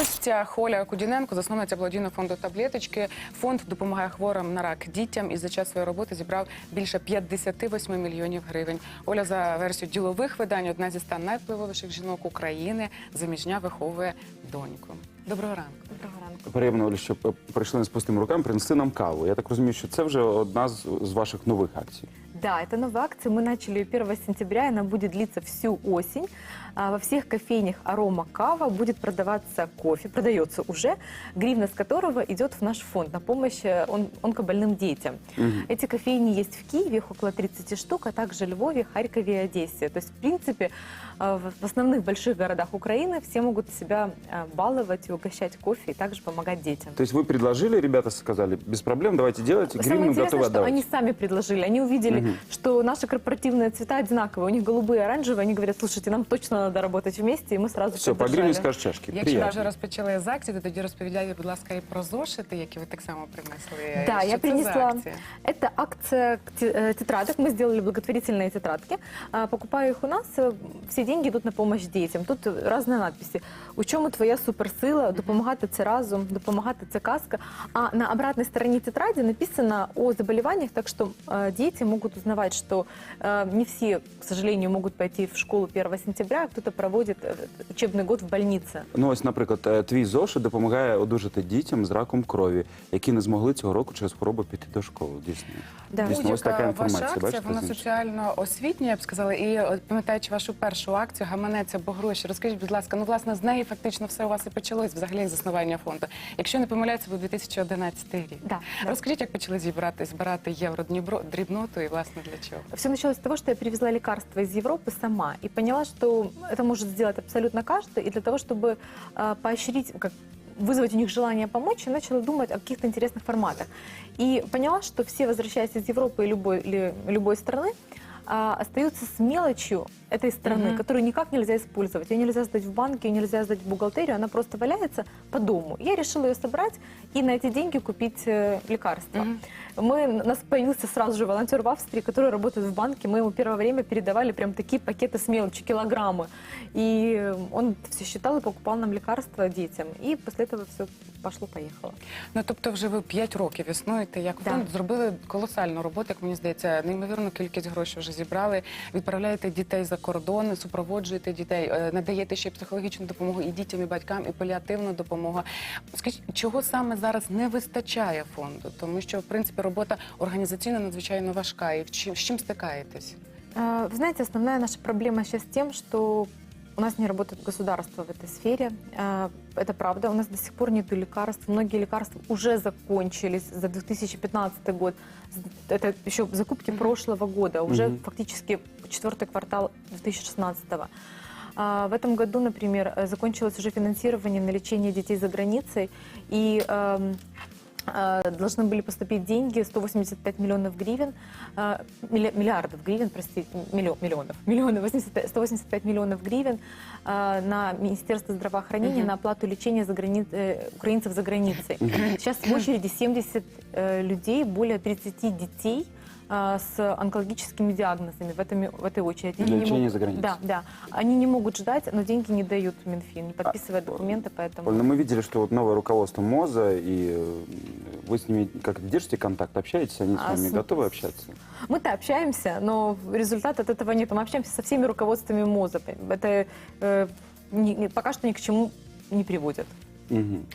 гостях Оля Кудіненко, засновниця благодійного фонду таблеточки. Фонд допомагає хворим на рак дітям і за час своєї роботи зібрав більше 58 мільйонів гривень. Оля за версією ділових видань одна зі ста найвпливовіших жінок України. Заміжня виховує доньку. Доброго ранку. Доброго ранку. Приємно, Олі, що прийшли не з пустими руками, принесли нам каву. Я так розумію, що це вже одна з, з ваших нових акцій. Да, это новая акция. Мы начали ее 1 сентября, и она будет длиться всю осень. А, Во всех кофейнях «Арома Кава» будет продаваться кофе, продается уже, гривна с которого идет в наш фонд на помощь э, он, онкобольным детям. Эти кофейни есть в Киеве, их около 30 штук, а также Львове, Харькове и Одессе. То есть, в принципе, э, в основных больших городах Украины все могут себя э, баловать и угощать кофе, и также помогать детям. То есть вы предложили, ребята сказали, без проблем, давайте делайте, Самое гривну интересное, готовы что отдавать. они сами предложили. Они увидели, Мгм. что наши корпоративные цвета одинаковые. У них голубые и оранжевые. Они говорят, слушайте, нам точно надо работать вместе. И мы сразу Все, по поддержали. гривне скажешь чашки. Якщо ви вже Приятно. розпочали з акції, то тоді розповідайте, будь ласка, і про зошити, які ви так само принесли. Да, Що я це за принесла. акція? Это акция к те- э, тетрадок. Мы сделали благотворительные тетрадки. А, Покупая их у нас, э, все деньги идут на помощь детям. Тут разные надписи. У чому твоя суперсила? Допомагати це разом, допомагати це казка. А на обратной стороне тетради написано о заболеваниях, так что э, дети могут узнавать, что э, не все, к сожалению, могут пойти в школу 1 сентября, а кто-то проводит э, учебный год в больнице. Ну ось, наприклад, е, твій зошит допомагає одужати дітям з раком крові, які не змогли цього року через хворобу піти до школи. Дійсно. Да. Дійсно, ось така Будь-яка інформація. ваша акція, бачите, вона з іншого. соціально освітня, я б сказала. І от, пам'ятаючи вашу першу акцію Гаманець або гроші, розкажіть, будь ласка, ну власне з неї фактично все у вас і почалось взагалі з заснування фонду. Якщо не помиляюся, це був 2011 рік. Да, да. Розкажіть, як почали зібрати збирати євро Дніпро дрібноту і власне для чого? Все началось с того, что я привезла лекарства из Европы сама и поняла, что это может сделать абсолютно каждый. И для того, чтобы э, поощрить, как вызвать у них желание помочь, я начала думать о каких-то интересных форматах. И поняла, что все, возвращаясь из Европы и любой, или любой страны, а, остаются с мелочью этой страны, Мгм. которую никак нельзя использовать. Ее нельзя сдать в банке, ее нельзя сдать в бухгалтерию, она просто валяется по дому. Я решила ее собрать и на эти деньги купить э, лекарства. Мгм. Мы, у нас появился сразу же волонтер в Австрии, который работает в банке. Мы ему первое время передавали прям такие пакеты с мелочи, килограммы. И э, он все считал и покупал нам лекарства детям. И после этого все пошло-поехало. Ну тобто, вже ви 5 років існуєте як Да. фонд, зробили колосальну роботу, як мені здається, неймовірну кількість грошей вже зібрали. Відправляєте дітей за кордон, супроводжуєте дітей, е, надаєте ще й психологічну допомогу і дітям, і батькам, і паліативну допомогу. Скажіть, чого саме зараз не вистачає фонду? Тому що в принципі робота організаційно надзвичайно важка. І в чим- з чим стикаєтесь? А, Вы знаете, основная наша проблема сейчас тем, что у нас не работает государство в этой сфере. А, Это правда. У нас до сих пор нет лекарств. Многие лекарства уже закончились за 2015 год. Это еще закупки Мгм. прошлого года. Уже Мгм. фактически четвертый квартал 2016 А, В этом году, например, э, закончилось уже финансирование на лечение детей за границей. И эм, э, должны были поступить деньги 185 миллионов гривен, э, милли- миллиардов гривен, простите, миллион, миллионов, миллионы, 85 185 миллионов гривен на Министерство здравоохранения Мгм. на оплату лечения за грани... украинцев за границей. Сейчас в очереди 70 э, людей, более 30 детей э, с онкологическими диагнозами в, этом, в этой очереди. Для Они не лечения могут- за границей. Да, да. Они не могут ждать, но деньги не дают Минфин, не подписывает А, документы, поэтому... Оль, ну мы видели, что вот новое руководство МОЗа, и э, вы с ними как держите контакт, общаетесь, они с А вами с- готовы общаться? Мы-то общаемся, но результата от этого нет. Мы общаемся со всеми руководствами МОЗа. Это э, ни- ни- пока что ни к чему не приводит. Мгм.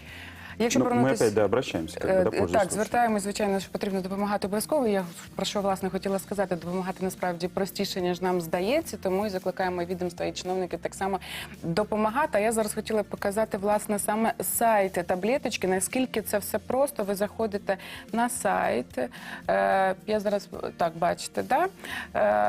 Якщо Ну, мы повернутись- опять, да, обращаемся, как бы, Е, да, Так, слушаем. звертаємось, звичайно, що потрібно допомагати обов'язково. Я про що власне хотіла сказати, допомагати насправді простіше, ніж нам здається, тому і закликаємо відомства і чиновників так само допомагати. А я зараз хотіла показати власне саме сайт таблеточки. Наскільки це все просто? Ви заходите на сайт. Е, я зараз так бачите, да?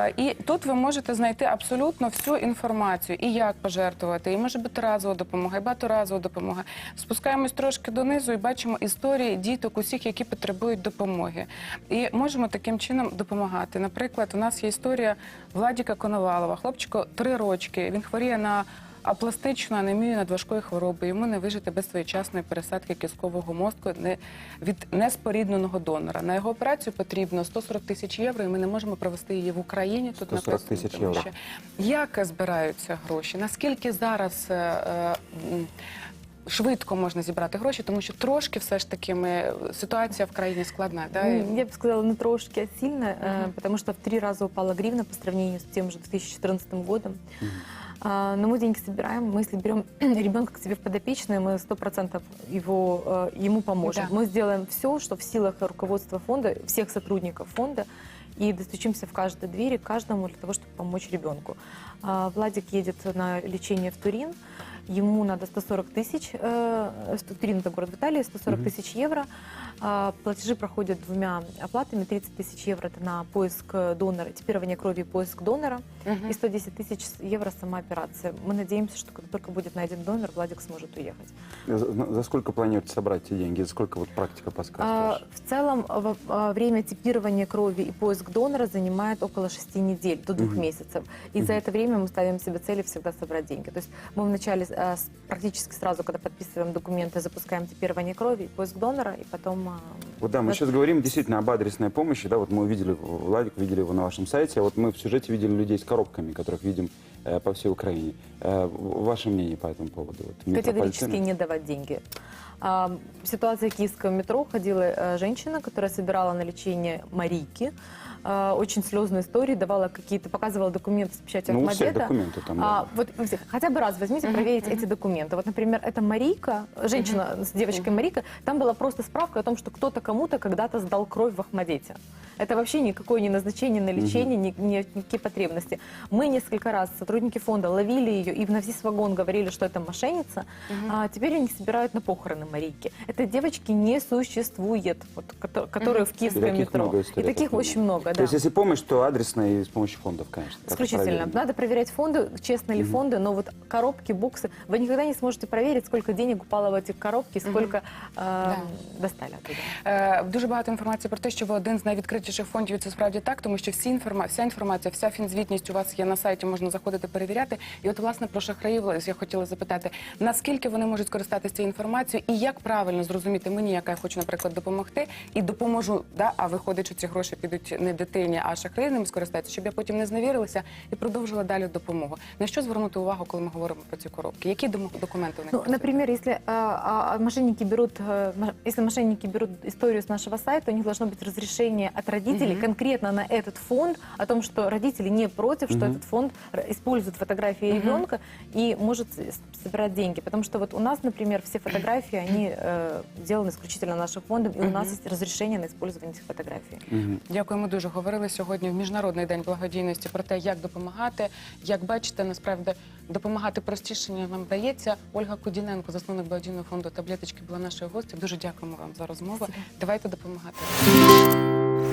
Е, і тут ви можете знайти абсолютно всю інформацію, і як пожертвувати, і може бути разова допомога, і багаторазова допомога. Спускаємось трошки донизу і бачимо історії діток усіх, які потребують допомоги. І можемо таким чином допомагати. Наприклад, у нас є історія Владіка Коновалова, хлопчику три рочки. Він хворіє на апластичну анемію надважкої хвороби. Йому не вижити без своєчасної пересадки кісткового мозку від неспорідненого донора. На його операцію потрібно 140 тисяч євро, і ми не можемо провести її в Україні. Тут 140 тисяч євро. як збираються гроші? Наскільки зараз е, е, швидко можна зібрати гроші, тому що трошки все ж таки ми ситуація в країні складна. Да? і- М, Я бы сказала, не трошки, а сильно, э, Мгм. потому что в три раза упала гривна по сравнению с тем же 2014 годом. А, Но мы деньги собираем. Мы, если берем ребенка к себе в подопечные, мы 100% его, э, ему поможем. Да. Мы сделаем все, что в силах руководства фонда, всех сотрудников фонда, и достучимся в каждой двери, каждому для того, чтобы помочь ребенку. А, Владик едет на лечение в Турин. Ему надо 140 тысяч, э, сто- Турин это город в Италии, 140 Мгм. тысяч евро. А, Платежи проходят двумя оплатами. 30 тысяч евро это на поиск э, донора, типирование крови и поиск донора. Мгм. И 110 тысяч евро сама операция. Мы надеемся, что как только будет найден донор, Владик сможет уехать. За, за сколько планируете собрать эти деньги? За сколько вот практика А, подсказывает? В целом в- а, время типирования крови и поиск донора занимает около 6 недель, до двух Мгм. месяцев. И за Мгм. это время мы ставим себе цели всегда собрать деньги. То есть мы вначале а, с- практически сразу, когда подписываем документы, запускаем типирование крови и поиск донора, и потом... а, Вот да, мы это- сейчас говорим действительно об адресной помощи, да, вот мы увидели, Владик, видели его на вашем сайте, а вот мы в сюжете видели людей с коробками, которых видим э, по всей Украине. Э, в- ваше мнение по этому поводу? Вот, Категорически метрополитена? не давать деньги. А, ситуация в киевском метро ходила э, женщина, которая собирала на лечение Марийки. А, очень слезные истории, давала какие-то, показывала документы с печатью Ну, у всех Ахмадеда. документы там. да. А, вот вы все- хотя бы раз возьмите, Мгм, проверить мгм. эти документы. Вот, например, это Марийка, женщина с девочкой Марийка, там была просто справка о том, что кто-то кому-то когда-то сдал кровь в Ахмадете. Это вообще никакое не назначение на лечение, ни, ни- никакие потребности. Мы несколько раз, сотрудники фонда, ловили ее и на весь вагон говорили, что это мошенница. А теперь они собирают на похороны Марийки. Этой девочки не существует, вот, кото- которые в И киевском таких метро. много и историй. я таких так очень понимаю. много, То да. есть если помощь, то адресная и с помощью фондов, конечно. как Исключительно. проверено. Надо проверять фонды, честно ли Мгм. фонды, но вот коробки, боксы, вы никогда не сможете проверить, сколько денег упало в эти коробки, сколько э, достали оттуда. Е, Дуже багато інформації про те, що ви один з найвідкритіших фондів. і Це справді так, тому що всі інформа... вся інформація, вся фінзвітність у вас є на сайті, можна заходити перевіряти. І от власне про шахраїв я хотіла запитати, наскільки вони можуть скористатися цією інформацією, і як правильно зрозуміти мені, яка я хочу, наприклад, допомогти, і допоможу. Да? А виходить, що ці гроші підуть не дитині, а шахраї ними скористаються, щоб я потім не зневірилася і продовжила далі допомогу. На що звернути увагу, коли ми говоримо про ці коробки? Які дому- документи у них? Ну, працюють? например, если э, а, мошенники берут, э, мо- если мошенники берут историю с нашего сайта, у них должно быть разрешение от родителей Мгм. конкретно на этот фонд о том, что родители не против, что Мгм. этот фонд р- использует фотографии Мгм. ребенка и может с- собирать деньги. Потому что вот у нас, например, все фотографии, они э, сделаны исключительно нашим фондом, и у нас Мгм. есть разрешение на использование этих фотографий. Мгм. Дякуємо дуже. Говорили сьогодні в міжнародний день благодійності про те, як допомагати. Як бачите, насправді допомагати простіше ніж нам вдається. Ольга Кудіненко, засновник благодійного фонду таблеточки, була нашою гостю. Дуже дякуємо вам за розмову. Спасибо. Давайте допомагати.